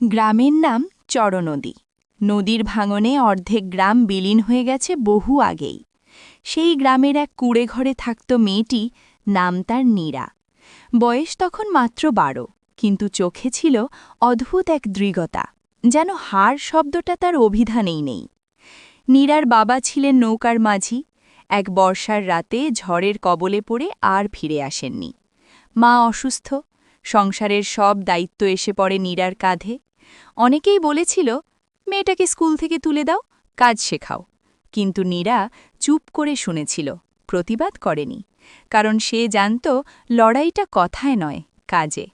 গ্রামের নাম চরনদী। নদীর ভাঙনে অর্ধেক গ্রাম বিলীন হয়ে গেছে বহু আগেই। সেই গ্রামের এক কুড়ে ঘরে থাকত মেয়েটি, নাম তার নীরা। বয়স তখন মাত্র বারো, কিন্তু চোখে ছিল অদ্ভুত এক দৃঢ়তা, যেন হার শব্দটা তার অভিধানেই নেই। নীরার বাবা ছিলেন নৌকার মাঝি, এক বর্ষার রাতে ঝড়ের কবলে পড়ে আর ফিরে আসেননি। মা অসুস্থ, সংসারের সব দায়িত্ব এসে পড়ে নীরার কাঁধে। অনেকেই বলেছিল, মেয়েটাকে স্কুল থেকে তুলে দাও, কাজ শেখাও। কিন্তু নীরা চুপ করে শুনেছিল, প্রতিবাদ করেনি, কারণ সে জানত লড়াইটা কথায় নয়, কাজে।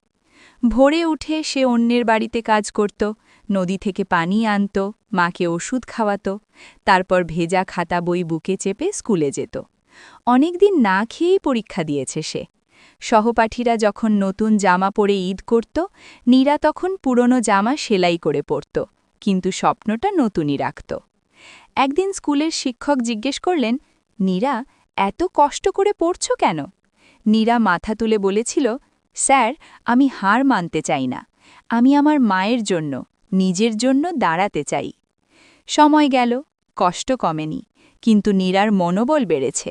ভোরে উঠে সে অন্যের বাড়িতে কাজ করত, নদী থেকে পানি আনত, মাকে ওষুধ খাওয়াত, তারপর ভেজা খাতা বই বুকে চেপে স্কুলে যেত। অনেকদিন না খেয়েই পরীক্ষা দিয়েছে সে। সহপাঠীরা যখন নতুন জামা পরে ঈদ করত, নীরা তখন পুরনো জামা সেলাই করে পরত, কিন্তু স্বপ্নটা নতুনই রাখত। একদিন স্কুলের শিক্ষক জিজ্ঞেস করলেন, নীরা, এত কষ্ট করে পড়ছ কেন? নীরা মাথা তুলে বলেছিল, স্যার, আমি হার মানতে চাই না, আমি আমার মায়ের জন্য, নিজের জন্য দাঁড়াতে চাই। সময় গেল, কষ্ট কমেনি, কিন্তু নীরার মনোবল বেড়েছে।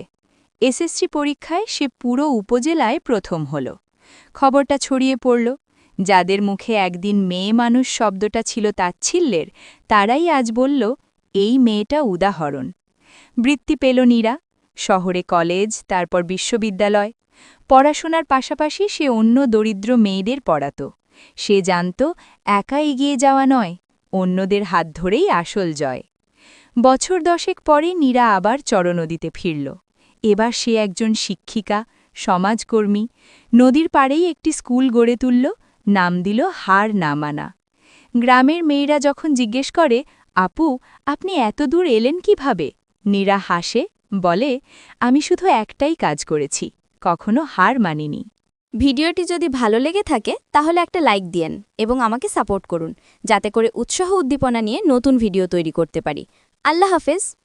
এসএসসি পরীক্ষায় সে পুরো উপজেলায় প্রথম হল। খবরটা ছড়িয়ে পড়ল। যাদের মুখে একদিন মেয়ে মানুষ শব্দটা ছিল তাচ্ছিল্যের, তারাই আজ বলল, এই মেয়েটা উদাহরণ। বৃত্তি পেল নীরা। শহরে কলেজ, তারপর বিশ্ববিদ্যালয়। পড়াশোনার পাশাপাশি সে অন্য দরিদ্র মেয়েদের পড়াত। সে জানত, একা এগিয়ে যাওয়া নয়, অন্যদের হাত ধরেই আসল জয়। বছর দশেক পরে নীরা আবার চরনদীতে ফিরল। এবার সে একজন শিক্ষিকা, সমাজকর্মী, নদীর পাড়েই একটি স্কুল গড়ে তুলল, নাম দিল হার না মানা। গ্রামের মেয়েরা যখন জিজ্ঞেস করে, আপু, আপনি এত দূর এলেন কীভাবে? নীরা হাসে, বলে, আমি শুধু একটাই কাজ করেছি, কখনো হার মানিনি। ভিডিওটি যদি ভালো লেগে থাকে, তাহলে একটা লাইক দিয়েন এবং আমাকে সাপোর্ট করুন, যাতে করে উৎসাহ উদ্দীপনা নিয়ে নতুন ভিডিও তৈরি করতে পারি। আল্লাহ হাফেজ।